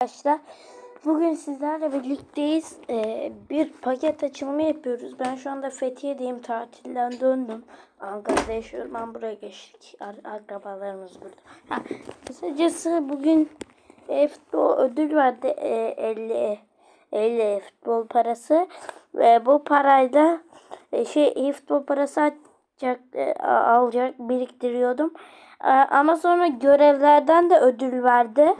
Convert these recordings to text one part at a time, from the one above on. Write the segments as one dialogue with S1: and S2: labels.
S1: Arkadaşlar bugün sizlerle birlikteyiz. Ee, bir paket açılımı yapıyoruz. Ben şu anda Fethiye'deyim. Tatilden döndüm. Ankara'da yaşıyorum. Ben buraya geçtik. Ar- akrabalarımız burada. Ha, kısacası bugün e, futbol ödül verdi. E, 50 50 futbol parası. Ve bu parayla e, şey futbol parası açacak, e, alacak biriktiriyordum. E, ama sonra görevlerden de ödül verdi.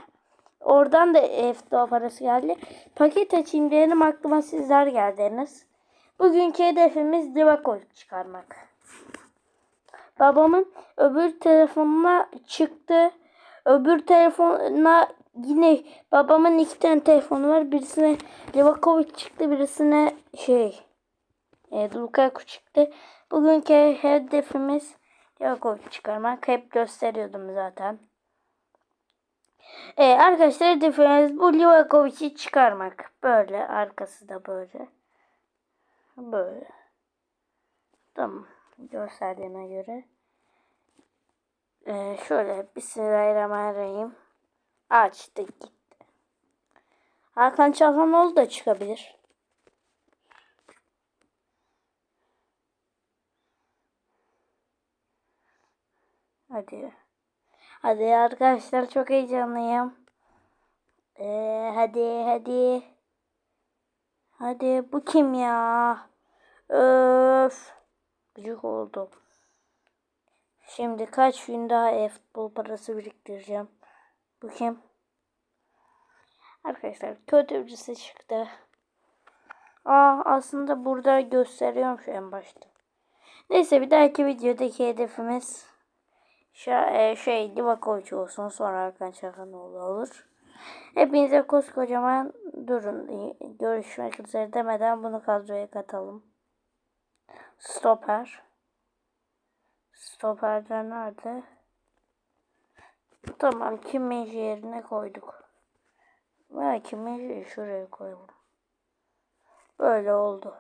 S1: Oradan da e-futbol parası geldi. Paket açayım diyelim aklıma sizler geldiniz. Bugünkü hedefimiz Livakovic çıkarmak. Babamın öbür telefonuna çıktı. Öbür telefona yine babamın iki tane telefonu var. Birisine Livakovic çıktı. Birisine şey e, Lukaku çıktı. Bugünkü hedefimiz Livakovic çıkarmak. Hep gösteriyordum zaten. Ee, arkadaşlar hedefimiz bu Livakovic'i çıkarmak. Böyle arkası da böyle. Böyle. Tamam. Gösterdiğime göre. Ee, şöyle Bismillahirrahmanirrahim. Açtı gitti. Hakan Çalhanoğlu da çıkabilir. Hadi. Hadi arkadaşlar çok heyecanlıyım. Ee, hadi hadi. Hadi bu kim ya? Öf. Gıcık oldum. Şimdi kaç gün daha e-futbol parası biriktireceğim. Bu kim? Arkadaşlar kötü birisi çıktı. Aa aslında burada gösteriyorum şu en başta. Neyse bir dahaki videodaki hedefimiz Şa e, şey Livakovic olsun sonra Hakan Çakanoğlu olur. Hepinize koskocaman durun. Görüşmek üzere demeden bunu kadroya katalım. Stoper. Stoperler nerede? Tamam Kimmich yerine koyduk. Veya Kimmich'i şuraya koyalım. Böyle oldu.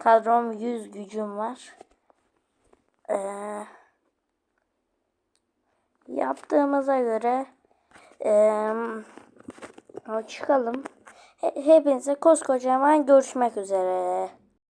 S1: Kadrom 100 gücüm var. Eee yaptığımıza göre e, çıkalım. Hepinize koskocaman görüşmek üzere.